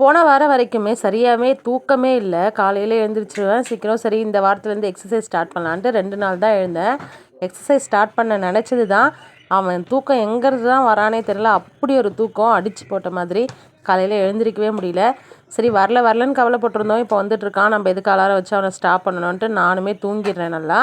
போன வாரம் வரைக்குமே சரியாகவே தூக்கமே இல்லை. காலையில் எழுந்திரிச்சிருவேன். சீக்கிரம் சரி இந்த வாரத்துலேருந்து எக்ஸசைஸ் ஸ்டார்ட் பண்ணலான்ட்டு ரெண்டு நாள் தான் எழுந்தேன். எக்ஸசைஸ் ஸ்டார்ட் பண்ண நினச்சது தான். அவன் தூக்கம் எங்கிறது தான் வரானே தெரில அப்படி ஒரு தூக்கம் அடித்து போட்ட மாதிரி காலையில் எழுந்திரிக்கவே முடியல. சரி வரல வரலன்னு கவலைப்பட்டிருந்தோம். இப்போ வந்துட்டுருக்கான் நம்ம எதுக்கு அலாரம் வச்சு அவனை ஸ்டாப் பண்ணணுன்ட்டு நானுமே தூங்கிடுறேன் நல்லா.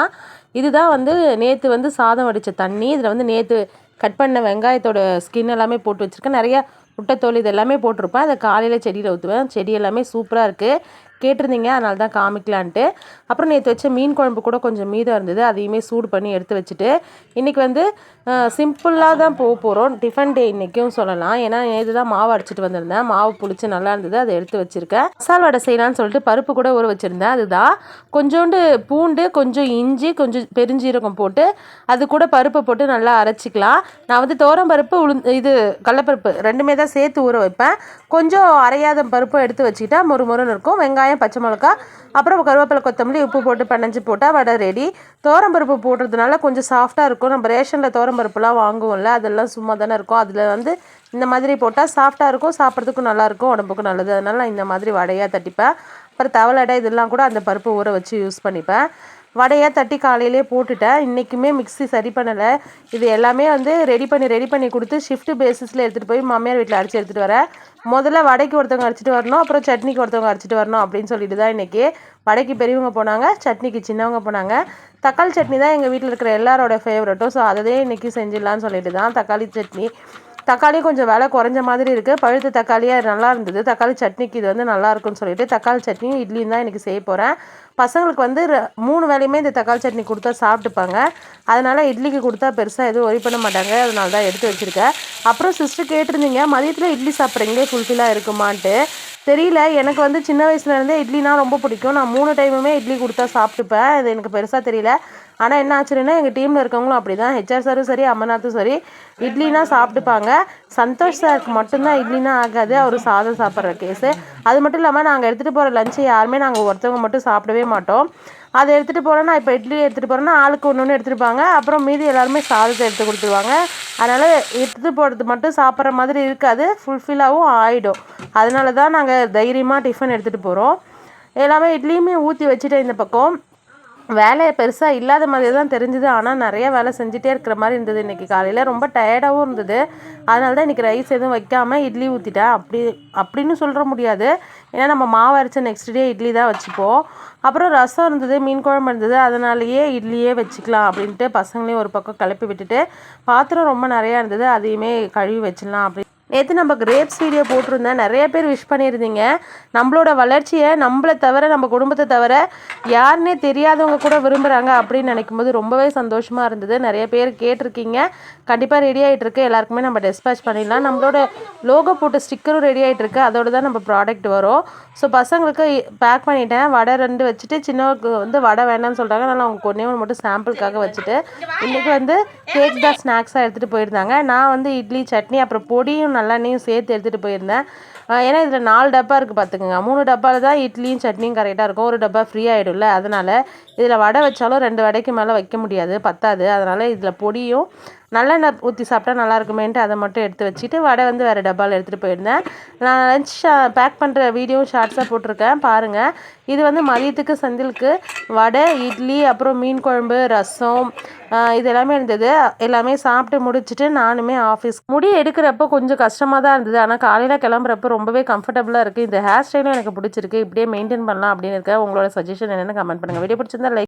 இதுதான் வந்து நேற்று வந்து சாதம் வடித்த தண்ணி. இதில் வந்து நேற்று கட் பண்ண வெங்காயத்தோட ஸ்கின் எல்லாமே போட்டு வச்சுருக்கேன். நிறையா முட்டைத்தோல் இது எல்லாமே போட்டிருப்பேன். அதை காலையில் செடியில் ஊற்றுவேன் செடி எல்லாமே சூப்பராக இருக்குது கேட்டிருந்தீங்க அதனால தான் காமிக்கலான்ட்டு. அப்புறம் நேற்று வச்ச மீன் குழம்பு கூட கொஞ்சம் மீதம் இருந்தது அதையுமே சூடு பண்ணி எடுத்து வச்சுட்டு. இன்றைக்கி வந்து சிம்பிளாக தான் போக போகிறோம் டிஃபன் டே இன்றைக்கும் சொல்லலாம். ஏன்னா நேற்று தான் மாவு அடிச்சிட்டு வந்திருந்தேன். மாவு புளிச்சு நல்லா இருந்தது அதை எடுத்து வச்சுருக்கேன். மசால் வடை செய்யலான்னு சொல்லிட்டு பருப்பு கூட ஊற வச்சுருந்தேன். அதுதான். கொஞ்சோண்டு பூண்டு கொஞ்சம் இஞ்சி கொஞ்சம் பெருஞ்சீரகம் போட்டு அது கூட பருப்பை போட்டு நல்லா அரைச்சிக்கலாம். நான் வந்து தோரம் பருப்பு உளுந்து இது கடலப்பருப்பு ரெண்டுமே தான் சேர்த்து ஊற வைப்பேன். கொஞ்சம் அரையாத பருப்பை எடுத்து வச்சுக்கிட்டா மொறு மொறுன்னு இருக்கும். வெங்காயம் வெங்காயம் பச்சை மிளகா அப்புறம் கருவேப்பிலை கொத்தமல்லி உப்பு போட்டு பனஞ்சு போட்டால் வடை ரெடி தோரம்பருப்பு போடுறதுனால கொஞ்சம் சாஃப்டாக இருக்கும். நம்ம ரேஷனில் தோரம்பருப்புலாம் வாங்குவோம்ல அதெல்லாம் சும்மா தானே இருக்கும். அதில் வந்து இந்த மாதிரி போட்டால் சாஃப்டாக இருக்கும். சாப்பிட்றதுக்கும் நல்லாயிருக்கும் உடம்புக்கும் நல்லது. அதனால் நான் இந்த மாதிரி வடையாக தட்டிப்பேன். அப்புறம் தவளடை இதெல்லாம் கூட அந்த பருப்பு ஊற வச்சு யூஸ் பண்ணிப்பேன். வடையாக தட்டி காலையிலே போட்டுட்டேன். இன்றைக்குமே மிக்ஸி சரி பண்ணலை. இது எல்லாமே வந்து ரெடி பண்ணி ரெடி பண்ணி கொடுத்து ஷிஃப்ட் பேசிஸில் எடுத்துகிட்டு போய் மாமியார் வீட்டில் அரைச்சி எடுத்துகிட்டு வரேன். முதல்ல வடைக்கு ஒருத்தவங்க அரைச்சிட்டு வரணும் அப்புறம் சட்னிக்கு ஒருத்தவங்க அரைச்சிட்டு வரணும் அப்படின்னு சொல்லிட்டு தான் இன்றைக்கி வடைக்கு பெரியவங்க போனாங்க சட்னிக்கு சின்னவங்க போனாங்க. தக்காளி சட்னி தான் எங்கள் வீட்டில் இருக்கிற எல்லாரோட ஃபேவரட்டும் ஸோ அதே இன்றைக்கி செஞ்சிடலான்னு சொல்லிட்டு தான் தக்காளி சட்னி தக்காளி கொஞ்சம் விலை குறைஞ்ச மாதிரி இருக்குது பழுத்த தக்காளியாக நல்லா இருந்தது. தக்காளி சட்னிக்கு இது வந்து நல்லா இருக்கும்னு சொல்லிட்டு தக்காளி சட்னியும் இட்லியும் தான் எனக்கு செய்ய போகிறேன் பசங்களுக்கு வந்து மூணு வேலையுமே இந்த தக்காளி சட்னி கொடுத்தா சாப்பிட்டுப்பாங்க. அதனால் இட்லிக்கு கொடுத்தா பெருசாக எதுவும் ஒரி பண்ண மாட்டாங்க. அதனால தான் எடுத்து வச்சுருக்கேன். அப்புறம் சிஸ்டர் கேட்டிருந்தீங்க மதியத்தில் இட்லி சாப்பிட்றீங்களே ஃபுல்ஃபில்லாக இருக்குமான்ட்டு. தெரியல. எனக்கு வந்து சின்ன வயசுலேருந்தே இட்லினா ரொம்ப பிடிக்கும். நான் மூணு டைமுமே இட்லி கொடுத்தா சாப்பிட்டுப்பேன். அது எனக்கு பெருசாக தெரியல. ஆனால் என்ன ஆச்சுன்னா எங்கள் டீமில் இருக்கவங்களும் அப்படி தான் ஹெச்ஆர் சாரும் சரி அமர்நாத்தும் சரி இட்லினா சாப்பிட்டுப்பாங்க. சந்தோஷ் சாருக்கு மட்டும்தான் இட்லினா ஆகாது. அவர் சாதம் சாப்பிட்ற கேஸு அது மட்டும் இல்லாமல் நாங்கள் எடுத்துகிட்டு போகிற லஞ்சை யாருமே நாங்கள் ஒருத்தவங்க மட்டும் சாப்பிடவே மாட்டோம். அதை எடுத்துகிட்டு போகிறேன்னா இப்போ இட்லி எடுத்துகிட்டு போகிறேன்னா ஆளுக்கு ஒன்று ஒன்று எடுத்துருப்பாங்க அப்புறம் மீதி எல்லாருமே சாதத்தை எடுத்து கொடுத்துருவாங்க. அதனால் எடுத்துகிட்டு போகிறது மட்டும் சாப்பிட்ற மாதிரி இருக்காது. ஃபுல்ஃபில்லாகவும் ஆகிடும் அதனால தான் நாங்கள் தைரியமாக டிஃபன் எடுத்துகிட்டு போகிறோம் எல்லாமே இட்லியுமே ஊற்றி வச்சுட்டேன் இந்த பக்கம். வேலை பெருசாக இல்லாத மாதிரி தான் தெரிஞ்சுது. ஆனால் நிறைய வேலை செஞ்சுட்டே இருக்கிற மாதிரி இருந்தது. இன்றைக்கி காலையில் ரொம்ப டயர்டாகவும் இருந்தது. அதனால தான் இன்றைக்கி ரைஸ் எதுவும் வைக்காமல் இட்லி ஊற்றிட்டேன் அப்படி அப்படின்னு சொல்கிற முடியாது. ஏன்னா நம்ம மாவு அரைச்ச நெக்ஸ்ட் டே இட்லி தான் வச்சுப்போம். அப்புறம் ரசம் இருந்தது மீன் குழம்பு இருந்தது. அதனாலேயே இட்லியே வச்சுக்கலாம் அப்படின்ட்டு பசங்களையும் ஒரு பக்கம் கிளப்பி விட்டுட்டு பாத்திரம் ரொம்ப நிறையா இருந்தது. அதையுமே கழுவி வச்சிடலாம் அப்படி நேற்று நம்ம கிரேப்ஸ் வீடியோ போட்டிருந்தேன். நிறைய பேர் விஷ் பண்ணியிருந்தீங்க. நம்மளோட வளர்ச்சியை நம்மளை தவிர நம்ம குடும்பத்தை தவிர யாருன்னே தெரியாதவங்க கூட விரும்புகிறாங்க அப்படின்னு நினைக்கும் போது ரொம்பவே சந்தோஷமாக இருந்தது. நிறைய பேர் கேட்டிருக்கீங்க. கண்டிப்பாக ரெடி ஆகிட்டுருக்கு எல்லாருக்குமே நம்ம டிஸ்பேச் பண்ணிடலாம். நம்மளோட லோகோ போட்டு ஸ்டிக்கரும் ரெடி ஆகிட்டுருக்கு அதோட தான் நம்ம ப்ராடக்ட் வரும். ஸோ பசங்களுக்கு பேக் பண்ணிட்டேன். வடை ரெண்டு வச்சுட்டு சின்னவருக்கு வந்து வடை வேண்டாம்னு சொல்கிறாங்க அதனால் அவங்க ஒன்றே ஒன்று மட்டும் சாம்பிளுக்காக வச்சுட்டு இன்றைக்கி வந்து கேக் தான் ஸ்நாக்ஸாக எடுத்துகிட்டு போயிருந்தாங்க. நான் வந்து இட்லி சட்னி அப்புறம் பொடியும் நல்லெண்ணையும் சேர்த்து எடுத்துகிட்டு போயிருந்தேன். ஏன்னா இதில் நாலு டப்பா இருக்குது பார்த்துக்குங்க மூணு டப்பாவில் தான் இட்லியும் சட்னியும் கரெக்டாக இருக்கும். ஒரு டப்பா ஃப்ரீ ஆகிடும்ல அதனால் இதில் வடை வச்சாலும் ரெண்டு வடைக்கு மேலே வைக்க முடியாது. பத்தாது. அதனால் இதில் பொடியும் நல்லெண்ணெய் ஊற்றி சாப்பிட்டா நல்லா இருக்குமேன்ட்டு அதை மட்டும் எடுத்து வச்சுட்டு வடை வந்து வேறு டப்பாவில் எடுத்துகிட்டு போயிருந்தேன். நான் லஞ்ச் பேக் பண்ணுற வீடியோ ஷார்ட்ஸாக போட்டிருக்கேன். பாருங்கள் இது வந்து மதியத்துக்கு செந்திலுக்கு வடை இட்லி அப்புறம் மீன் குழம்பு ரசம் இது எல்லாமே இருந்தது. எல்லாமே சாப்பிட்டு முடிச்சுட்டு நானுமே ஆஃபீஸ் முடி எடுக்கிறப்போ கொஞ்சம் கஷ்டமாக தான் இருந்தது. ஆனால் காலையில் கிளம்புறப்ப ரொம்பவே கம்ஃபர்டபுளாக இருக்குது இந்த ஹேர் ஸ்டைலும் எனக்கு பிடிச்சிருக்கு. இப்படியே மெயின்டைன் பண்ணலாம் அப்படின்னு இருக்கேன். உங்களோட சஜஷன் என்னென்னு கமெண்ட் பண்ணுங்கள் வீடியோ பிடிச்சிருந்தா லைக்